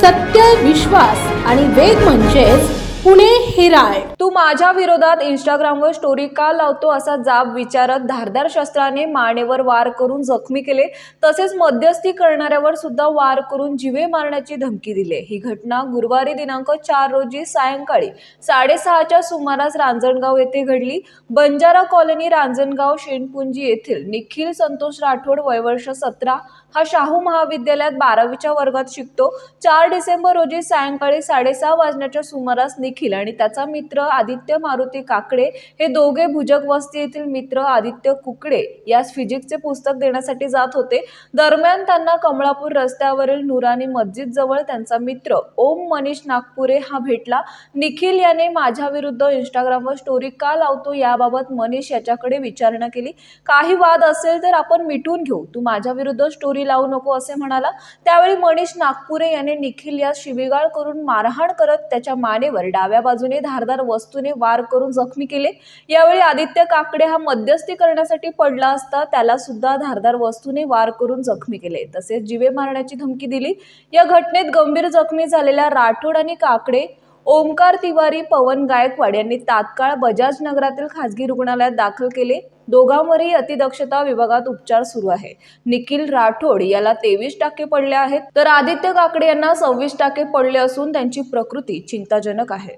सत्य विश्वास आणि वेग म्हणजेच पुणे हिराळ तू माझ्या विरोधात इंस्टाग्रामवर स्टोरी का लावतो असा जाब विचारत धारदार शस्त्राने मानेवर वार करून जखमी केले. तसेच मध्यस्थी करणाऱ्यावर सुद्धा वार करून जिवे मारण्याची धमकी दिली. ही घटना गुरुवारी दिनांक चार रोजी सायंकाळी साडेसहाच्या सुमारास रांजणगाव येथे घडली. बंजारा कॉलनी रांजणगाव शेणपुंजी येथील निखिल संतोष राठोड वयवर्ष सतरा. हा शाहू महाविद्यालयात बारावीच्या वर्गात शिकतो. चार डिसेंबर रोजी सायंकाळी साडेसहा वाजण्याच्या सुमारास निखिल आणि त्याचा मित्र आदित्य मारुती काकडे हे दोघे भुजक वस्ती येथील मित्र आदित्य कुकडे यास फिजिक्सचे पुस्तक देण्यासाठी जात होते. दरम्यान त्यांना कमळापूर रस्त्यावरील नुरानी मस्जिद जवळ त्यांचा मित्र ओम मनीष नागपुरे हा भेटला. निखिल याने माझ्या विरुद्ध इंस्टाग्रामवर स्टोरी का लावतो याबाबत मनीष याच्याकडे विचारणा केली. काही वाद असेल तर आपण मिटून घेऊ. तू माझ्या विरुद्ध स्टोरी लावू नको असे म्हणाला. त्यावेळी मनीष नागपुरे याने निखिल यास शिवीगाळ करून मारहाण करत त्याच्या मानेवर डाव्या बाजूने धारदार वस्तूने वार करून जखमी केले. यावेळी आदित्य काकडे हा मध्यस्थी करण्यासाठी पडला असता त्याला सुद्धा धारदार वस्तूने वार करून जखमी केले. तसेच जिवे मारण्याची धमकी दिली. या घटनेत गंभीर जखमी झालेल्या राठोड आणि काकडे ओमकार तिवारी पवन गायकवाड यांनी तात्काळ बजाज नगरातील खासगी रुग्णालयात दाखल केले. दोघांवरही अतिदक्षता विभागात उपचार सुरू आहे. निखिल राठोड याला तेवीस टाके पडले आहेत. तर आदित्य काकडे यांना सव्वीस टाके पडले असून त्यांची प्रकृती चिंताजनक आहे.